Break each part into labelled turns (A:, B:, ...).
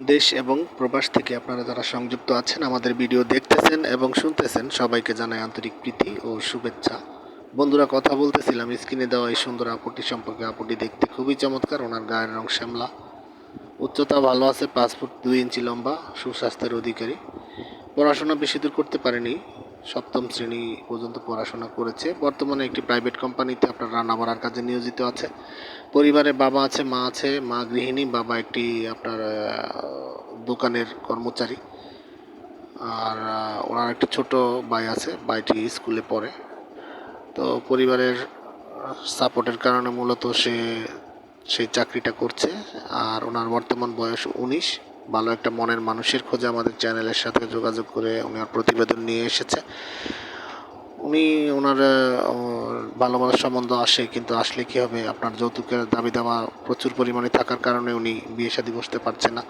A: দেশ এবং প্রবাস থেকে আপনারা যারা সংযুক্ত আছেন, আমাদের ভিডিও দেখতেছেন এবং শুনতেছেন, সবাইকে জানাই আন্তরিক প্রীতি ও শুভেচ্ছা। বন্ধুরা, কথা বলতেছিলাম, স্ক্রিনে দেওয়া এই সুন্দর আপুটি সম্পর্কে। আপুটি দেখতে খুবই চমৎকার, ওনার গায়ের রং শ্যামলা। উচ্চতা ভালো আছে, পাঁচ ফুট দুই ইঞ্চি লম্বা, সুস্বাস্থ্যের অধিকারী। পড়াশোনা বেশি দূর করতে পারেনি সপ্তম শ্রেণি পর্যন্ত পড়াশোনা করেছে। বর্তমানে একটি প্রাইভেট কোম্পানিতে আপনার রান্না বাড়ার কাজে নিয়োজিত আছে। পরিবারে বাবা আছে, মা আছে, মা গৃহিণী, বাবা একটি আপনার দোকানের কর্মচারী। আর ওনার একটি ছোট ভাই আছে, ভাইটি স্কুলে পড়ে। তো পরিবারের সাপোর্টের কারণে মূলত সে সেই চাকরিটা করছে। আর ওনার বর্তমান বয়স উনিশ। ভালো একটা মনের মানুষের খোঁজে আমাদের চ্যানেলের সাথে যোগাযোগ করে উনি ওনার প্রতিবেদন নিয়ে এসেছে। উনি ওনার ভালো ভালো সম্বন্ধ আসে, কিন্তু আসলে কি হবে, আপনার যৌতুকের দাবি দাওয়া প্রচুর পরিমাণে থাকার কারণে উনি বিয়ে শাদী বসতে পারছে না।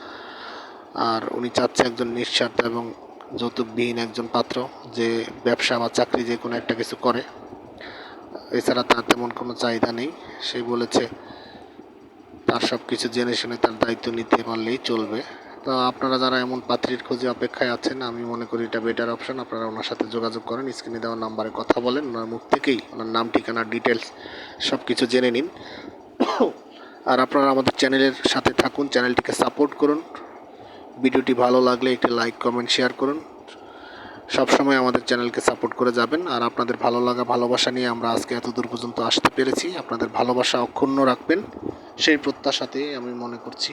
A: আর উনি চাচ্ছে একজন নিঃস্বার্থ এবং যৌতুকবিহীন একজন পাত্র যে ব্যবসা বা চাকরি যে কোনো একটা কিছু করে। এছাড়া তার তেমন কোনো চাহিদা নেই। সে বলেছে, তার সব কিছু জেনে শুনে তার দায়িত্ব নিতে পারলেই চলবে। তো আপনারা যারা এমন পাত্রীর খোঁজে অপেক্ষায় আছেন, আমি মনে করি এটা বেটার অপশন আপনারা ওনার সাথে যোগাযোগ করেন স্ক্রিনে দেওয়া নাম্বারে কথা বলেন, ওনার মুখ থেকেই ওনার নাম, ঠিকানা ডিটেলস সব কিছু জেনে নিন। আর আপনারা আমাদের চ্যানেলের সাথে থাকুন চ্যানেলটিকে সাপোর্ট করুন। ভিডিওটি ভালো লাগলে একটি লাইক কমেন্ট শেয়ার করুন। সবসময় আমাদের চ্যানেলকে সাপোর্ট করে যাবেন। আর আপনাদের ভালো লাগা, ভালোবাসা নিয়ে আমরা আজকে এত দূর পর্যন্ত আসতে পেরেছি। আপনাদের ভালোবাসা অক্ষুণ্ণ রাখবেন। সেই প্রত্যাশাতে আমি মনে করছি।